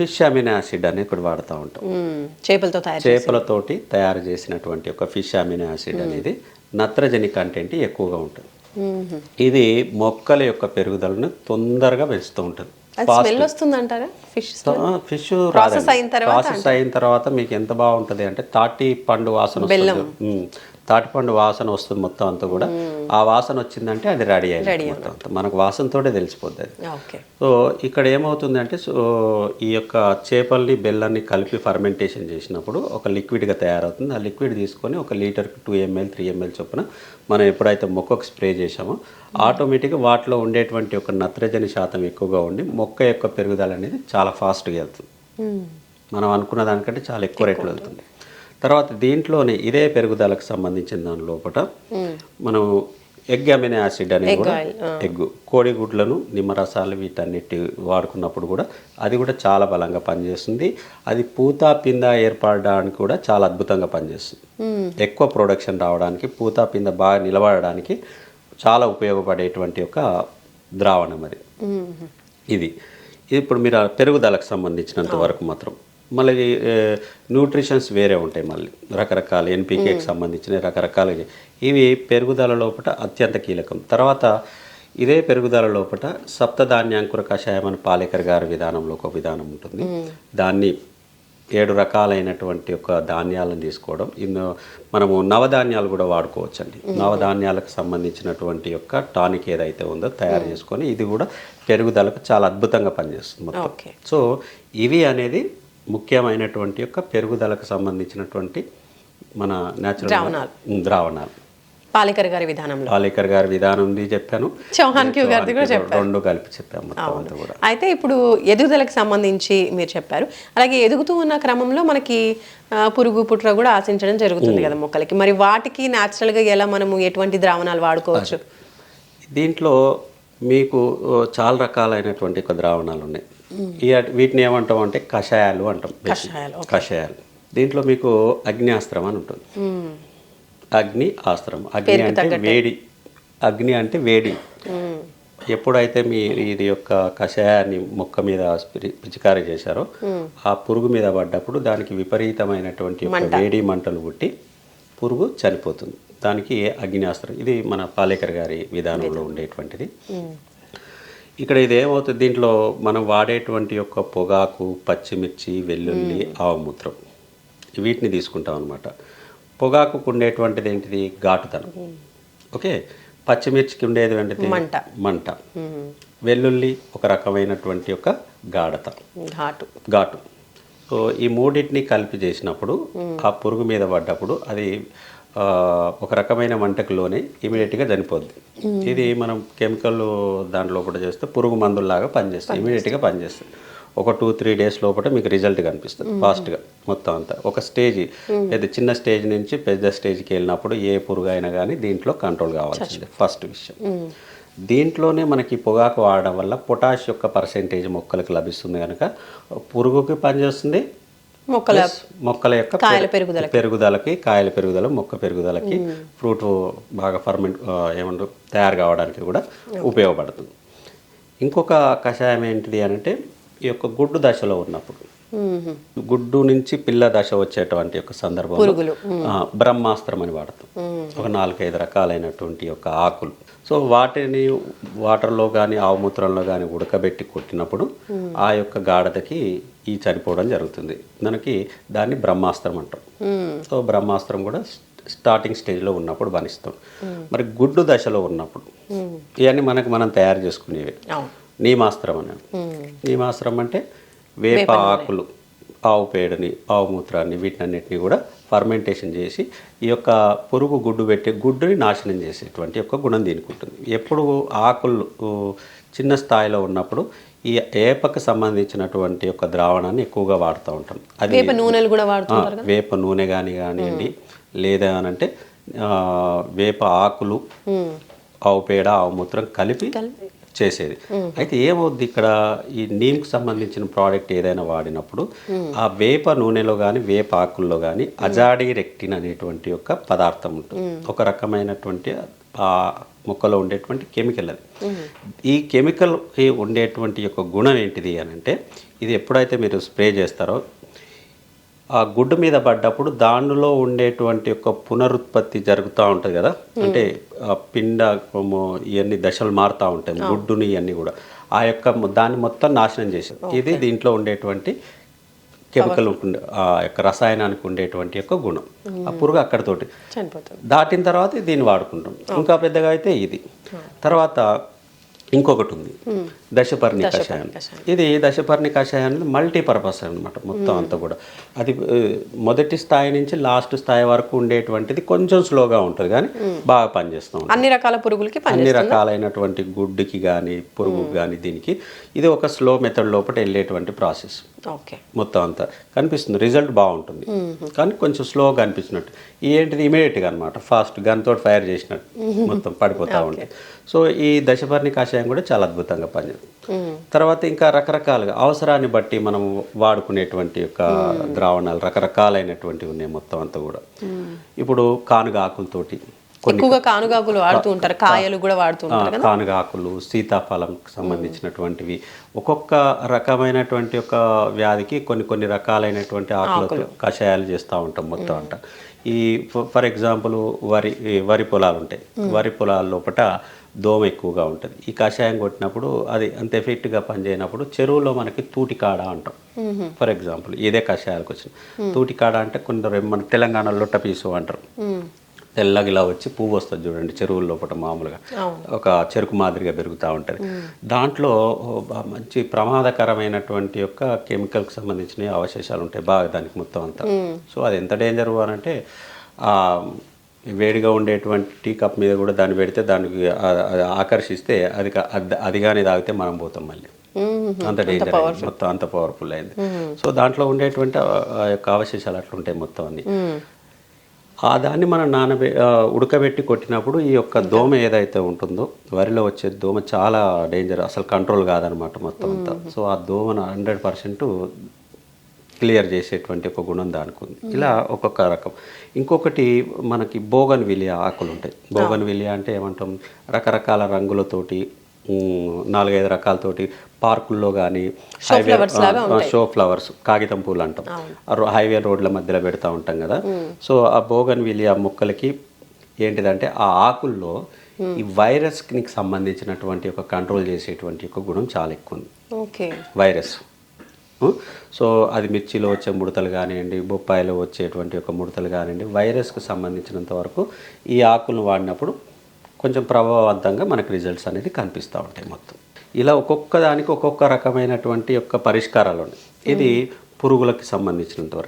Fish amino acid అనేది ఇక్కడ వాడుతూ ఉంటాం. చేపలతో తయారు చేపలతోటి తయారు చేసినటువంటి ఒక ఫిష్ అమినో యాసిడ్ అనేది నత్రజని కంటెంట్ ఎక్కువగా ఉంటుంది. ఇది మొక్కల యొక్క పెరుగుదలను తొందరగా పెంచుతూ ఉంటుంది. ఫిష్ ప్రాసెస్ అయిన తర్వాత మీకు ఎంత బాగుంటది అంటే తాటి పండు వాసన ఉమ్, తాటి పండు వాసన వస్తుంది మొత్తం అంతా కూడా. ఆ వాసన వచ్చిందంటే అది రెడీ అయింది మొత్తం అంతా. మనకు వాసనతోటే తెలిసిపోద్ది అది. సో ఇక్కడ ఏమవుతుందంటే సో ఈ యొక్క చేపల్ని బెల్లాన్ని కలిపి ఫర్మెంటేషన్ చేసినప్పుడు ఒక లిక్విడ్గా తయారవుతుంది. ఆ లిక్విడ్ తీసుకొని ఒక లీటర్కి టూ ఎంఎల్ త్రీ ఎంఎల్ చొప్పున మనం ఎప్పుడైతే మొక్కకు స్ప్రే చేసామో ఆటోమేటిక్గా వాటిలో ఉండేటువంటి ఒక నత్రజని శాతం ఎక్కువగా ఉండి మొక్క యొక్క పెరుగుదల అనేది చాలా ఫాస్ట్గా వెళ్తుంది. మనం అనుకున్న దానికంటే చాలా ఎక్కువ రేట్లో వెళ్తుంది. తర్వాత దీంట్లోనే ఇదే పెరుగుదలకు సంబంధించిన దాని లోపల మనం ఎగ్ అమినో యాసిడ్ అనేది కూడా ఎగ్ కోడిగుడ్లను నిమ్మరసాలు వీటన్నిటి వాడుకున్నప్పుడు కూడా అది కూడా చాలా బలంగా పనిచేస్తుంది. అది పూత పింద ఏర్పడడానికి కూడా చాలా అద్భుతంగా పనిచేస్తుంది. ఎక్కువ ప్రొడక్షన్ రావడానికి పూత పింద బాగా నిలబడడానికి చాలా ఉపయోగపడేటువంటి ఒక ద్రావణం అది. ఇది. ఇప్పుడు మీరు పెరుగుదలకు సంబంధించినంత వరకు మాత్రం. మళ్ళీ న్యూట్రిషన్స్ వేరే ఉంటాయి మళ్ళీ. రకరకాల ఎన్పికేకి సంబంధించిన రకరకాల ఇవి పెరుగుదల లోపల అత్యంత కీలకం. తర్వాత ఇదే పెరుగుదల లోపల సప్తధాన్యాంకుర కషాయం అని పాలేకర్ గారి విధానంలో ఒక విధానం ఉంటుంది. దాన్ని ఏడు రకాలైనటువంటి ఒక ధాన్యాలను తీసుకోవడం. ఇನ್ನು మనము నవధాన్యాలు కూడా వాడుకోవచ్చండి. నవధాన్యాలకు సంబంధించినటువంటి యొక్క టానిక్ ఏదైతే ఉందో తయారు చేసుకొని ఇది కూడా పెరుగుదలకు చాలా అద్భుతంగా పనిచేస్తుంది మొత్తం. ఓకే. సో ఇవి అనేది ముఖ్యమైనటువంటి యొక్క పెరుగుదలకు సంబంధించినటువంటి మన న్యాచురల్ ద్రావణాలు. ద్రావణాలు. పాలేకర్ గారి విధానంలో. పాలేకర్ గారి విధానం చెప్పాను. చౌహాన్ క్యూ గారిది కూడా రెండు కలిపి చెప్పాము అయితే ఇప్పుడు ఎదుగుదలకు సంబంధించి మీరు చెప్పారు. అలాగే ఎదుగుతూ ఉన్న క్రమంలో మనకి పురుగు పుట్ర కూడా ఆశించడం జరుగుతుంది కదా మొక్కలకి. మరి వాటికి natural గా ఎలా మనము ఎటువంటి ద్రావణాలు వాడుకోవచ్చు? దీంట్లో మీకు చాలా రకాలైనటువంటి ద్రావణాలు ఉన్నాయి. వీటిని ఏమంటాం అంటే కషాయాలు అంటాం కషాయాలు, కషాయాలు. దీంట్లో మీకు అగ్నియాస్త్రం అని ఉంటుంది. అగ్ని ఆస్త్రం. అగ్ని అంటే వేడి. అగ్ని అంటే వేడి. ఎప్పుడైతే మీ ఇది యొక్క కషాయాన్ని మొక్క మీద పిచికారీ చేశారో ఆ పురుగు మీద పడ్డప్పుడు దానికి విపరీతమైనటువంటి వేడి మంటలు పుట్టి పురుగు చనిపోతుంది. దానికి అగ్నియాస్త్రం ఇది మన పాలేకర్ గారి విధానంలో ఉండేటువంటిది. ఇక్కడ ఇది ఏమవుతుంది? దీంట్లో మనం వాడేటువంటి యొక్క పొగాకు పచ్చిమిర్చి వెల్లుల్లి ఆవమూత్రం వీటిని తీసుకుంటాం అనమాట పొగాకుకు ఉండేటువంటిది ఏంటిది? ఘాటుతనం. ఓకే? పచ్చిమిర్చికి ఉండేది ఏంటిది? మంట. మంట. వెల్లుల్లి ఒక రకమైనటువంటి యొక్క గాఢత. ఘాటు. ఘాటు. సో ఈ మూడింటిని కలిపి చేసినప్పుడు ఆ పురుగు మీద పడ్డప్పుడు అది ఒక రకమైన వంటకులోనే ఇమీడియట్గా చనిపోద్ది. ఇది మనం కెమికల్ దాని లోపల చేస్తే పురుగు మందుల్లాగా పనిచేస్తుంది ఇమీడియట్గా పనిచేస్తుంది. ఒక టూ త్రీ డేస్ లోపల మీకు రిజల్ట్ కనిపిస్తుంది ఫాస్ట్గా మొత్తం అంతా. ఒక స్టేజ్ పెద్ద చిన్న స్టేజ్ నుంచి పెద్ద స్టేజ్కి వెళ్ళినప్పుడు ఏ పురుగు అయినా కానీ దీంట్లో కంట్రోల్ కావాల్సిందే ఫస్ట్ విషయం. దీంట్లోనే మనకి పొగాకు వాడడం వల్ల పొటాష్ యొక్క పర్సెంటేజ్ మొక్కలకు లభిస్తుంది కనుక పురుగుకి పనిచేస్తుంది మొక్కల మొక్కల యొక్క కాయల పెరు- పెరుగుదలకి. కాయల పెరుగుదల మొక్క పెరుగుదలకి ఫ్రూట్ బాగా ఫర్మెంట్ ఏమంటారు తయారు కావడానికి కూడా ఉపయోగపడుతుంది. ఇంకొక కషాయం ఏంటిది అంటే ఈ యొక్క గుడ్డు దశలో ఉన్నప్పుడు. గుడ్డు నుంచి పిల్ల దశ వచ్చేటువంటి యొక్క సందర్భంలో. ఆ, బ్రహ్మాస్త్రం అని వాడతాం. ఒక నాలుగైదు రకాలైనటువంటి యొక్క ఆకులు. సో వాటిని వాటర్లో కానీ ఆవుమూత్రంలో కానీ ఉడకబెట్టి కొట్టినప్పుడు ఆ యొక్క గాఢతకి ఈ చనిపోవడం జరుగుతుంది. మనకి దాన్ని బ్రహ్మాస్త్రం అంటాం. సో బ్రహ్మాస్త్రం కూడా స్టార్టింగ్ స్టేజ్లో ఉన్నప్పుడు బనిస్తాం మరి గుడ్డు దశలో ఉన్నప్పుడు ఇవన్నీ మనకు మనం తయారు చేసుకునేవి. నీమాస్త్రం అని. నీమాస్త్రం అంటే వేప ఆకులు. ఆవు పేడని ఆవు మూత్రాన్ని వీటన్నిటిని కూడా ఫర్మెంటేషన్ చేసి ఈ యొక్క పురుగు గుడ్డు పెట్టే గుడ్డుని నాశనం చేసేటువంటి యొక్క గుణం దీనికి ఉంటుంది. ఎప్పుడు ఆకులు చిన్న స్థాయిలో ఉన్నప్పుడు ఈ ఏపకు సంబంధించినటువంటి యొక్క ద్రావణాన్ని ఎక్కువగా వాడుతూ ఉంటాం. అది వేప నూనెలు కూడా ఆ, వాడుతుంటారు వేప నూనె కానీ కానివ్వండి లేదా అని అంటే ఆ, వేప ఆకులు ఆవు పేడ ఆవు మూత్రం కలిపి చేసేది. అయితే ఏమవుద్ది ఇక్కడ ఈ నీమ్కి సంబంధించిన ప్రోడక్ట్ ఏదైనా వాడినప్పుడు ఆ వేప నూనెలో కానీ వేప ఆకుల్లో కానీ అజాడి రెక్టిన్ అనేటువంటి యొక్క పదార్థం ఉంటుంది. ఒక రకమైనటువంటి ఆ మొక్కలో ఉండేటువంటి కెమికల్ అది. ఈ కెమికల్ ఉండేటువంటి యొక్క గుణం ఏంటిది అని అంటే ఇది ఎప్పుడైతే మీరు స్ప్రే చేస్తారో ఆ గుడ్డు మీద పడ్డప్పుడు దానిలో ఉండేటువంటి యొక్క పునరుత్పత్తి జరుగుతూ ఉంటుంది కదా? అంటే ఆ పిండ ఇవన్నీ దశలు మారుతూ ఉంటాయి గుడ్డుని ఇవన్నీ కూడా. ఆ యొక్క దాన్ని మొత్తం నాశనం చేసేది. ఇది దీంట్లో ఉండేటువంటి కెమికల్ ఆ యొక్క రసాయనానికి ఉండేటువంటి యొక్క గుణం. ఆ పురుగు అక్కడితోటి. చనిపోతుంది. దాటిన తర్వాత దీన్ని వాడుకుంటాం. ఇంకా పెద్దగా అయితే ఇది. తర్వాత ఇంకొకటి ఉంది. దశపర్ణి కషాయం. ఇది దశపర్ణి కషాయం అనేది మల్టీపర్పస్ అన్నమాట మొత్తం అంతా కూడా. అది మొదటి స్థాయి నుంచి లాస్ట్ స్థాయి వరకు ఉండేటువంటిది కొంచెం స్లోగా ఉంటుంది కానీ బాగా పనిచేస్తూ ఉంటుంది. అన్ని రకాల పురుగులకి అన్ని రకాలైనటువంటి గుడ్డుకి కానీ పురుగుకి కానీ దీనికి ఇది ఒక స్లో మెథడ్ లోపల వెళ్ళేటువంటి ప్రాసెస్. ఓకే. మొత్తం అంతా కనిపిస్తుంది. రిజల్ట్ బాగుంటుంది. కానీ కొంచెం స్లోగా అనిపించినట్టు ఈ ఏంటిది ఇమీడియట్గా అనమాట ఫాస్ట్ గన్ తోటి ఫైర్ చేసినట్టు మొత్తం పడిపోతూ ఉంటాయి సో ఈ దశపర్ణి కషాయం కూడా చాలా అద్భుతంగా పనిచేస్తుంది. తర్వాత ఇంకా రకరకాలుగా అవసరాన్ని బట్టి మనం వాడుకునేటువంటి యొక్క ద్రావణాలు రకరకాలైనటువంటివి ఉన్నాయి మొత్తం అంతా కూడా. ఇప్పుడు కానుగ ఆకులతోటి ఎక్కువగా కానుగాకులు వాడుతూ ఉంటారు కాయలు కూడా వాడుతూ ఉంటారు కానుగ ఆకులు సీతాఫలంకి సంబంధించినటువంటివి ఒక్కొక్క రకమైనటువంటి ఒక వ్యాధికి కొన్ని కొన్ని రకాలైనటువంటి ఆకులతో కషాయాలు చేస్తూ ఉంటాం మొత్తం అంట ఈ ఫర్ ఎగ్జాంపుల్ వరి వరి పొలాలు ఉంటాయి. వరి పొలాల లోపల దోమ ఎక్కువగా ఉంటుంది. ఈ కషాయం కొట్టినప్పుడు అది అంత ఎఫెక్ట్గా పనిచేయనప్పుడు చెరువులో మనకి తూటికాడ అంటాం. ఫర్ ఎగ్జాంపుల్ ఇదే కషాయాలకు వచ్చిన తూటికాడ అంటే కొందరు మన తెలంగాణలో లొట్ట పీసు అంటారు. తెల్లగా ఇలా వచ్చి పువ్వు వస్తుంది చూడండి చెరువుల లోపల మామూలుగా. ఒక చెరుకు మాదిరిగా పెరుగుతూ ఉంటుంది. దాంట్లో మంచి ప్రమాదకరమైనటువంటి యొక్క కెమికల్కి సంబంధించిన అవశేషాలు ఉంటాయి బాగా దానికి మొత్తం అంతా. సో అది ఎంత డేంజర్ ఆ వేడిగా ఉండేటువంటి టీ కప్ మీద కూడా దాన్ని పెడితే దానికి ఆకర్షిస్తే అది కా- అది- అది కానీ తాగితే మనం పోతాం మళ్ళీ. అంత డేంజర్ అయింది. మొత్తం అంత పవర్ఫుల్ అయింది. సో దాంట్లో ఉండేటువంటి యొక్క అవశేషాలు అట్లా ఉంటాయి మొత్తం అన్ని. ఆ దాన్ని మనం నానబె ఉడకబెట్టి కొట్టినప్పుడు ఈ యొక్క దోమ ఏదైతే ఉంటుందో వరిలో వచ్చే దోమ చాలా డేంజర్ అసలు కంట్రోల్ కాదనమాట మొత్తం అంతా. సో ఆ దోమను హండ్రెడ్ పర్సెంట్ క్లియర్ చేసేటువంటి ఒక గుణం దానికి ఉంది. ఇలా ఒక్కొక్క రకం. ఇంకొకటి మనకి బోగన్ విలియా ఆకులు ఉంటాయి. బోగన్ విలియా అంటే ఏమంటాం? రకరకాల రంగులతోటి నాలుగైదు రకాలతోటి పార్కుల్లో కానీ హైవే షో ఫ్లవర్స్ కాగితం పూలు అంటాం. హైవే రోడ్ల మధ్యలో పెడతా ఉంటాం కదా. సో ఆ బోగన్ విలియా మొక్కలకి ఏంటిదంటే ఆ ఆకుల్లో ఈ వైరస్కి సంబంధించినటువంటి ఒక కంట్రోల్ చేసేటువంటి ఒక గుణం చాలా ఎక్కువ ఉంది. ఓకే. వైరస్? సో అది మిర్చిలో వచ్చే ముడతలు కానివ్వండి బొప్పాయిలో వచ్చేటువంటి ఒక ముడతలు కానివ్వండి వైరస్కు సంబంధించినంత వరకు ఈ ఆకులను వాడినప్పుడు కొంచెం ప్రభావవంతంగా మనకు రిజల్ట్స్ అనేది కనిపిస్తూ ఉంటాయి మొత్తం. ఇలా ఒక్కొక్క దానికి ఒక్కొక్క రకమైనటువంటి యొక్క పరిష్కారాలు ఉన్నాయి. ఇది పురుగులకు సంబంధించినంత వరకు.